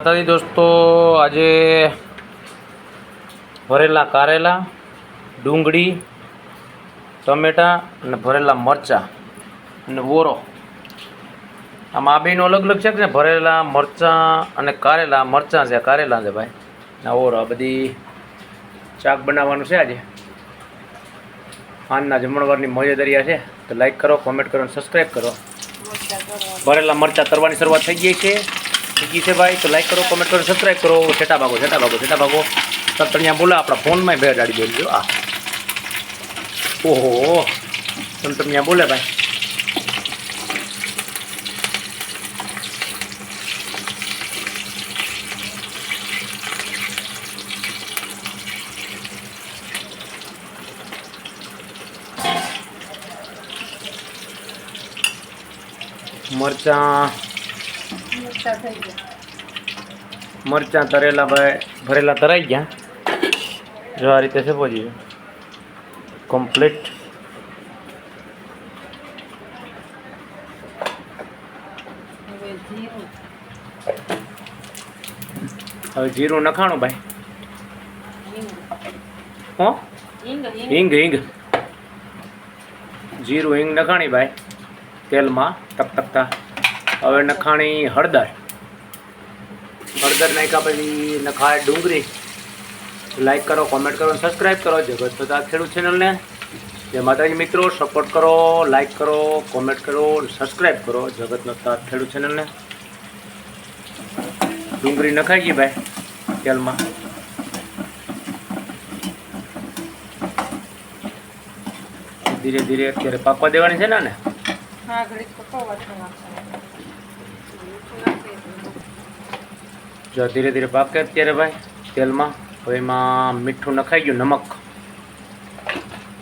માતાજી દોસ્તો આજે ભરેલા કારેલા ડુંગળી ટમેટાં અને ભરેલા મરચાં અને ઓરો. આમાં આ બેનો અલગ અલગ છે કે ને ભરેલા મરચાં અને કારેલા મરચાં છે કારેલા છે ભાઈ. ના ઓરો આ બધી શાક બનાવવાનું છે આજે. આજના જમણવારની મજેદરિયા છે. તો લાઈક કરો કોમેન્ટ કરો અને સબસ્ક્રાઈબ કરો. ભરેલા મરચાં તરવાની શરૂઆત થઈ ગઈ છે. થઈ ગઈ છે ભાઈ, તો લાઈક કરો કોમેન્ટ કરો સબસ્ક્રાઈબ કરો છેટા ભાગો છેટા ભાગો છેટા ભાગો. તંતણિયા બોલા, આપણા ફોનમાં ભેળ ડાળી બોલજો આ. ઓહો તંતણિયા બોલે ભાઈ. મરચાં. મરચાં તરેલા ભાઈ ભરેલા તરાઈ ગયા. જો આ રીતે છે પહોંચી કમ્પ્લીટ હવે જીરું નખાણું ભાઈ. હો? હિંગ હિંગ. જીરું હિંગ નખાણી ભાઈ. તેલમાં ટક ટકતા હવે નખાણી હળદર. હળદર નાખ્યા પછી નખાય ડુંગળી. લાઈક કરો કોમેન્ટ કરો સબસ્ક્રાઈબ કરો. જગત તથા ખેડૂત ચેનલને જે માતાજી મિત્રો સપોર્ટ કરો લાઈક કરો કોમેન્ટ કરો સબસ્ક્રાઈબ કરો. જગત તથા ખેડૂત ચેનલને ડુંગળી નખાઈ ગઈ ભાઈ, તેલમાં. ધીરે ધીરે અત્યારે પાકવા દેવાની છે ને હા ઘડી પકવવા જો ધીરે ધીરે પાકે અત્યારે ભાઈ, તેલમાં. હવે એમાં મીઠું નખાઈ ગયું, નમક.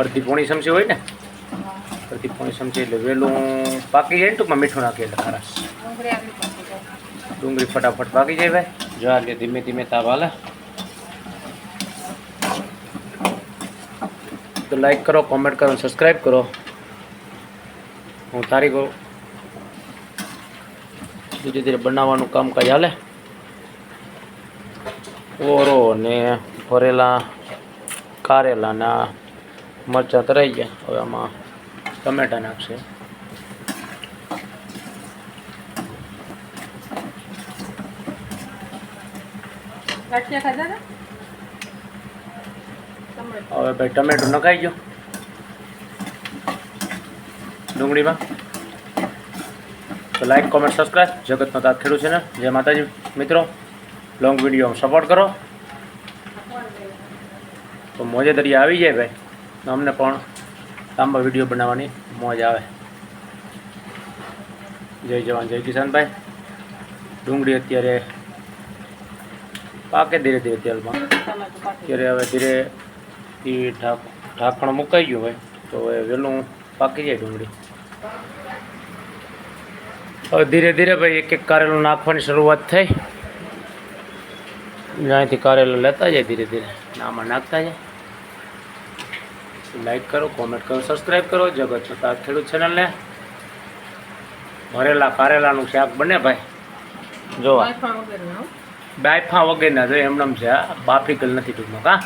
અડધી પોણી ચમચી હોય ને? અડધી પોણી ચમચી એટલે વહેલું પાકી જાય ને ટૂંકમાં મીઠું નાખીએ એટલે ખરાશ ડુંગળી ફટાફટ પાકી જાય ભાઈ. જો એટલે ધીમે ધીમે તાપ હાલે. તો લાઈક કરો કોમેન્ટ કરો સબસ્ક્રાઈબ કરો. હું તારીખ ધીરે ધીરે બનાવવાનું કામકાજ હાલે. ઓરો ને ભરેલા કારેલા ના મરચાં તરાઈ ગયા. હવે આમાં ટમેટા નાખશે. હવે ભાઈ ટમેટું નખાઈ ગયો. ડુંગળીમાં. તો લાઈક કોમેન્ટ સબસ્ક્રાઈબ જગતનો તાત ખેડૂત છે ને? જય માતાજી. મિત્રો લોંગ વીડિયો સપોર્ટ કરો. તો મોજે દરિયા આવી જાય ભાઈ. તો અમને પણ લાંબા વીડિયો બનાવવાની મોજ આવે. જય જવાન, જય કિસાનભાઈ. ડુંગળી અત્યારે પાકે ધીરે ધીરે તેલમાં. અત્યારે હવે ધીરે એ ઢાંકણ મુકાઈ ગયું હોય. તો હવે વહેલું પાકી જાય ડુંગળી. હવે ધીરે ધીરે ભાઈ એક એક કારેલું નાખવાની શરૂઆત થઈ. જ્યાંથી કારેલું લેતા જાય ધીરે ધીરે. નામાં આમાં નાખતા જાય. લાઈક કરો કોમેન્ટ કરો સબસ્ક્રાઈબ કરો. જગત છતાં ખેડૂત ચેનલને ભરેલા કારેલાનું શાક બને ભાઈ. જોવા. બાયફા વગેરેના? જો એમનેમ છે બાફી ગલ નથી ટૂંકમાં કા?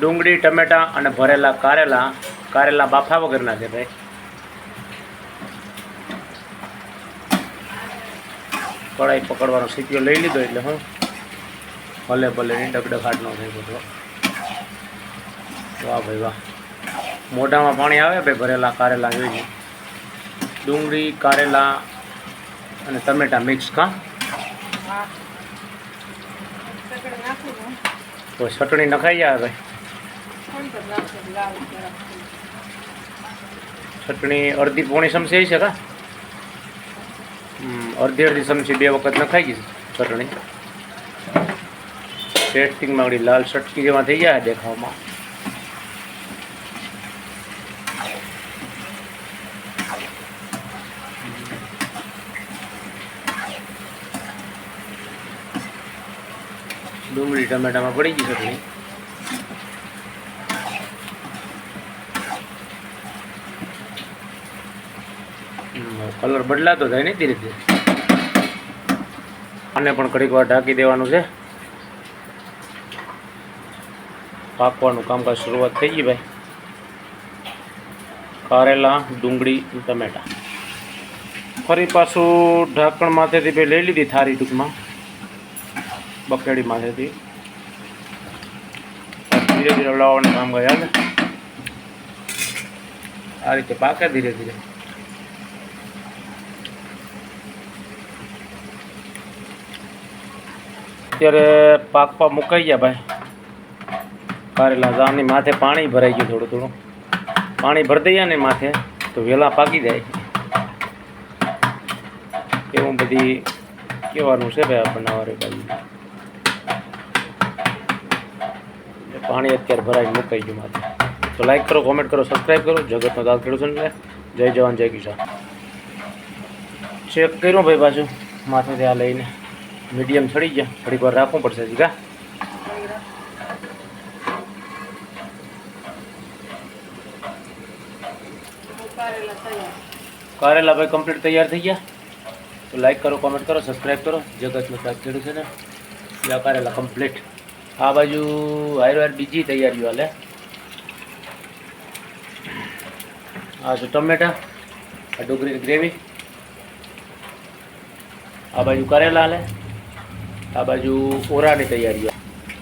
ડુંગળી ટમેટા અને ભરેલા કારેલા કારેલા બાફા વગરના છે ભાઈ. કડાઈ પકડવાનો સીટીઓ લઈ લીધો એટલે હું ભલે ભલે ની ડગડગાટ ન થઈ બધો વાહ ભાઈ વાહ. મોઢામાં પાણી આવે ભાઈ ભરેલા કારેલા જોઈએ ડુંગળી કારેલા અને ટમેટા મિક્સ કા. તો ચટણી નખાઈ જાય ભાઈ થોડીક જ નાખું, લાલ જરાક. ચટણી અડધી પોણી ચમચી છે કા? અડધી અડધી ચમચી બે વખત નખાઈ ગઈ ચટણી. ટેસ્ટિંગ માંગડી લાલ ચટકી જેવા થઈ ગયા દેખાવમાં. ડુંગળી, ટમેટામાં પડી ગઈ ચટણી કલર બદલાતો જાય ને ધીરે ધીરે. આને પણ ઘડીક વાર ઢાંકી દેવાનું છે. પાકવાનું કામકાજ શરૂઆત થઈ ગઈ ભાઈ. કારેલા, ડુંગળી, ટમેટા. ફરી પાછું ઢાંકણ માથેથી ભાઈ લઈ લીધી થારી ટૂંકમાં. બકેડી માથેથી. ધીરે ધીરે લાવવાનું ગયા ને આ રીતે પાકે ધીરે ધીરે. અત્યારે પાકવા મુકાઈ ગયા ભાઈ. કારેલા જાની માથે પાણી ભરાઈ ગયું થોડું થોડું. પાણી ભરી દઈએ ને માથે, તો વહેલા પાકી જાય. એવું બધી કહેવાનું છે ભાઈ આપણને વારે ભાઈ પાણી અત્યારે ભરાઈને મુકાઈ ગયું માથે. તો લાઈક કરો કોમેન્ટ કરો સબસ્ક્રાઈબ કરો. જગતનો દાદ ખેડૂતો જય જવાન, જય કિસાન. ચેક કર્યું ભાઈ પાછું. માથેથી આ લઈને. મીડિયમ છડી ગયા. થોડીક વાર રાખવું પડશે જીગા કારેલા ભાઈ કમ્પ્લીટ તૈયાર થઈ ગયા. તો લાઈક કરો કોમેન્ટ કરો સબસ્ક્રાઈબ કરો. જગતનો દાદ ખેડૂત છે ને આ કારેલા કમ્પ્લીટ આ બાજુ હાર વાર બીજી તૈયારીઓ હાલે. આ છે ટમેટા, આ ડુંગળીની ગ્રેવી. આ બાજુ કરેલા હાલે. આ બાજુ ઓરાની તૈયારીઓ.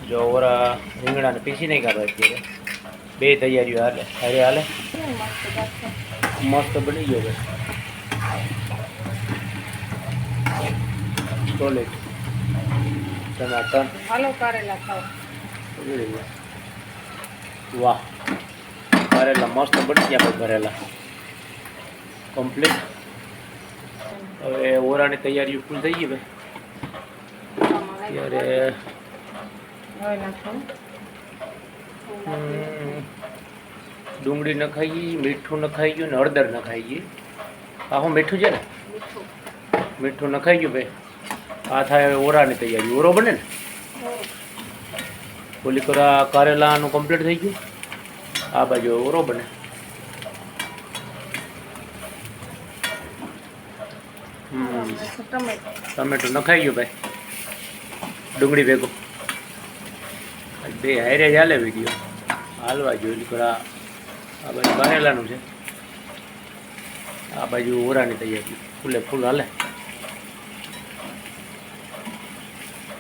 જો ઓરા રીંગણાને પીસી નહીં કાઢવા અત્યારે બે તૈયારીઓ હાલે. અરે હાલે? મસ્ત બની ગયો છે. સોલિડ ટમાટર. હાલો કારેલા વાહ. ભરેલા મસ્ત બની ગયા ભાઈ ભરેલા કમ્પ્લીટ. હવે ઓરાની તૈયારીઓ ફૂલ થઈ ગઈ ભાઈ. આમાં લાગી ત્યારે હવે નાખો હમ, ડુંગળી નખાઈ ગઈ મીઠું નખાઈ ગયું ને હળદર નખાઈ ગઈ. આ હું મીઠું છે ને? મીઠું નખાઈ ગયું ભાઈ. આ થાય ઓરાની તૈયારી. ઓરો બને ને? ઓલી કરા કારેલાનું કમ્પ્લીટ થઈ ગયું? આ બાજુ ઓરો બને. ટમેટું નખાઈ ગયું ભાઈ. ડુંગળી ભેગું. બે હારે ચાલે વીડિયો હાલવા જોઈએ થોડા, આ બાજુ બનેલાનું છે. આ બાજુ ઓરાની તૈયારી. ફૂલે ફૂલ હાલે.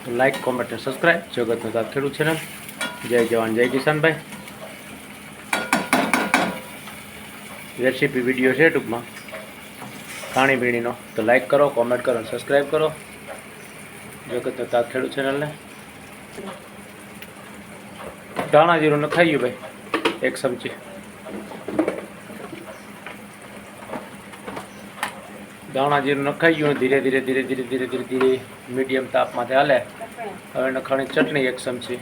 તો લાઈક કોમેન્ટ અને સબસ્ક્રાઈબ જગતનો સાથ ખેડૂત ચેનલ જય જવાન, જય કિસાનભાઈ. રેસીપી વીડિયો છે ટૂંકમાં. ખાણીપીણીનો. તો લાઈક કરો કોમેન્ટ કરો અને સબસ્ક્રાઈબ કરો. જગતનો તાત ખેડૂત ચેનલને ધાણા જીરું નખાઈ ગયું ભાઈ, એક ચમચી. ધાણા જીરું નખાઈ ગયું ધીરે ધીરે ધીરે ધીરે ધીરે ધીરે ધીરે મીડિયમ તાપમાંથી હાલે. હવે નખાણી ચટણી એક ચમચી.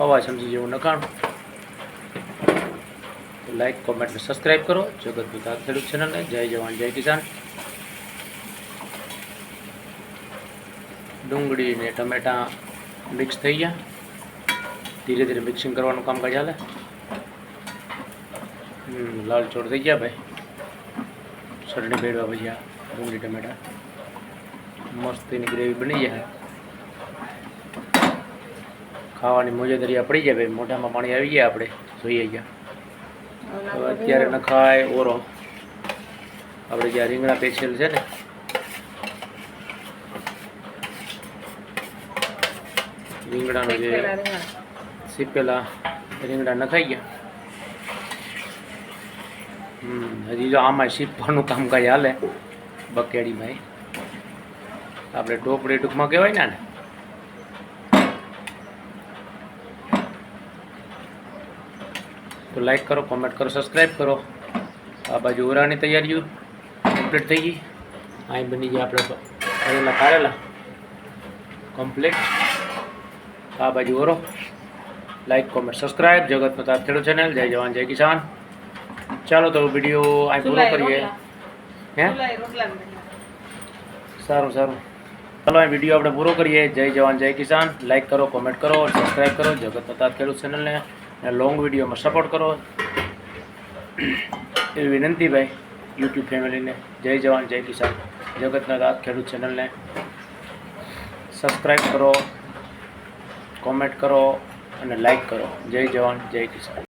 હવા ચમચી જેવું નખાણ લાઈક કોમેન્ટ સબસ્ક્રાઈબ કરો. જગત વિકાસ ખેડૂત ચેનલને જય જવાન, જય કિસાન. ડુંગળી ને ટમેટાં મિક્સ થઈ ગયા. ધીરે ધીરે મિક્સિંગ કરવાનું કામકાજ ચાલે. લાલ ચોળ થઈ ગયા ભાઈ. ચટણી ભેળવા ભજીયા ડુંગળી ટમેટા. મસ્ત એની ગ્રેવી બની જાય. ખાવાની મોજેદરી પડી જાય ભાઈ. મોઢામાં પાણી આવી ગયા આપણે. જોઈએ ગયા. હવે અત્યારે ખાય ઓરો. આપણે જ્યાં રીંગણા પેશિયલ છે ને રીંગણાનું જે શેકેલા રીંગણા. નખાઈ ગયા. હજી જો આમાં શીપવાનું કામકાજ હાલે બકેડીમાં આપણે ટોપડી ટૂંકમાં કહેવાય ને તો લાઈક કરો કોમેન્ટ કરો સબસ્ક્રાઈબ કરો. આ બાજુ ઓરાની તૈયારીઓ કમ્પ્લીટ થઈ ગઈ. અહીં બની ગયા આપણે કરેલા કારેલા. કમ્પ્લીટ આ બાજુ ઓરો. લાઈક કોમેન્ટ સબસ્ક્રાઈબ જગત પ્રતાપ ખેડૂત ચેનલ જય જવાન જય કિસાન. ચાલો તો વીડિયો આ પૂરો કરીએ. હે. સારું સારું. ચાલો આ વીડિયો આપણે પૂરો કરીએ. જય જવાન જય કિસાન. લાઈક કરો કોમેન્ટ કરો સબસ્ક્રાઈબ કરો જગત પ્રતાપ ખેડૂત ચેનલને અને લોંગ વિડીયોમાં સપોર્ટ કરો. એવી વિનંતી ભાઈ યુટ્યુબ ફેમિલીને જય જવાન જય કિસાન. જગતના દાદ ખેડૂત ચેનલને સબસ્ક્રાઈબ કરો. કોમેન્ટ કરો અને લાઈક કરો. જય જવાન જય કિસાન.